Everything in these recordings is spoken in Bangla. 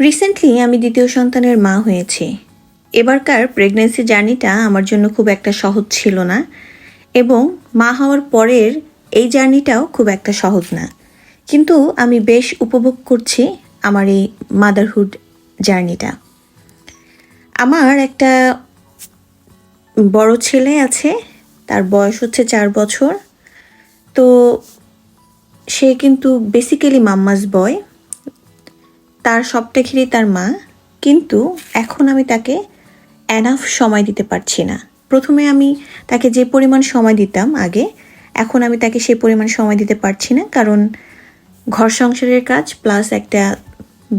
রিসেন্টলি আমি দ্বিতীয় সন্তানের মা হয়েছি। এবারকার প্রেগনেন্সি জার্নিটা আমার জন্য খুব একটা সহজ ছিল না এবং মা হওয়ার পরের এই জার্নিটাও খুব একটা সহজ না। কিন্তু আমি বেশ উপভোগ করছি আমার এই মাদারহুড জার্নিটা আমার একটা বড় ছেলে আছে, তার বয়স হচ্ছে চার বছর। তো সে কিন্তু বেসিক্যালি মাম্মাস বয় তার সবটা ঘিরে তার মা, কিন্তু এখন আমি তাকে অ্যানাফ সময় দিতে পারছি না। প্রথমে আমি তাকে যে পরিমাণ সময় দিতাম আগে, এখন আমি তাকে সেই পরিমাণ সময় দিতে পারছি না, কারণ ঘর সংসারের কাজ প্লাস একটা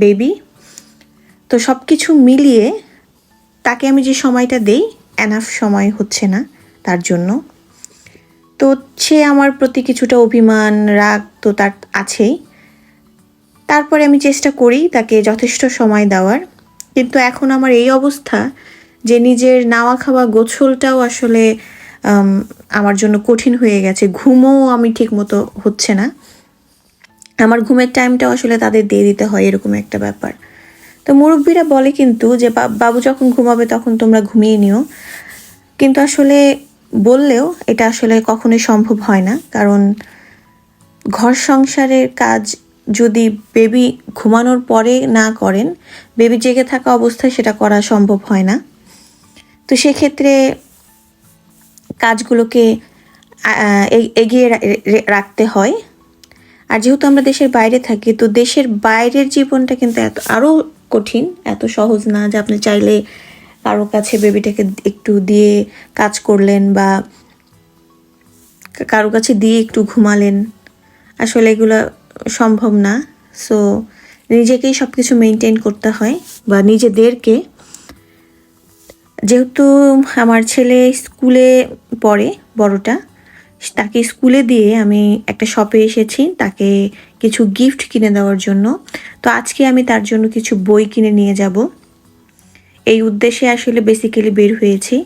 বেবি তো সব কিছু মিলিয়ে তাকে আমি যে সময়টা দেই অ্যানাফ সময় হচ্ছে না তার জন্য। তো সে আমার প্রতি কিছুটা অভিমান, রাগ তো তার আছেই। তারপরে আমি চেষ্টা করি তাকে যথেষ্ট সময় দেওয়ার। কিন্তু এখন আমার এই অবস্থা যে নিজের নাওয়া খাওয়া গোছলটাও আসলে আমার জন্য কঠিন হয়ে গেছে। ঘুমও আমি ঠিক মতো হচ্ছে না। আমার ঘুমের টাইমটাও আসলে তাদের দিয়ে দিতে হয় এরকম একটা ব্যাপার। তো মুরব্বীরা বলে কিন্তু যে বাবু যখন ঘুমাবে তখন তোমরা ঘুমিয়ে নিও। কিন্তু আসলে বললেও এটা আসলে কখনোই সম্ভব হয় না। কারণ ঘর সংসারের কাজ যদি বেবি ঘুমানোর পরে না করেন, বেবি জেগে থাকা অবস্থায় সেটা করা সম্ভব হয় না। তো সেক্ষেত্রে কাজগুলোকে এগিয়ে রাখতে হয়। আর যেহেতু আমরা দেশের বাইরে থাকি, তো দেশের বাইরের জীবনটা কিন্তু এত আরও কঠিন, এত সহজ না যে আপনি চাইলে কারও কাছে বেবিটাকে একটু দিয়ে কাজ করলেন বা কারও কাছে দিয়ে একটু ঘুমালেন। আসলে এগুলো সম্ভব না। সো নিজেকেই সব কিছু মেনটেন করতে হয় বা নিজেদেরকে। যেহেতু আমার ছেলে স্কুলে পড়ে, বড়টা, তাকে স্কুলে দিয়ে আমি একটা শপে এসেছি তাকে কিছু গিফট কিনে দেওয়ার জন্য। তো আজকে আমি তার জন্য কিছু বই কিনে নিয়ে যাব। এই উদ্দেশ্যে আসলে বেসিক্যালি বের হয়েছি।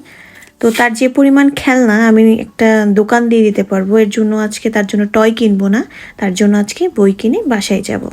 তো তার যে পরিমাণ খেলনা আমি একটা দোকান দিয়ে দিতে পারব, এর জন্য আজকে তার জন্য টয় কিনবো না, তার জন্য আজকে বই কিনে বাসায় যাব।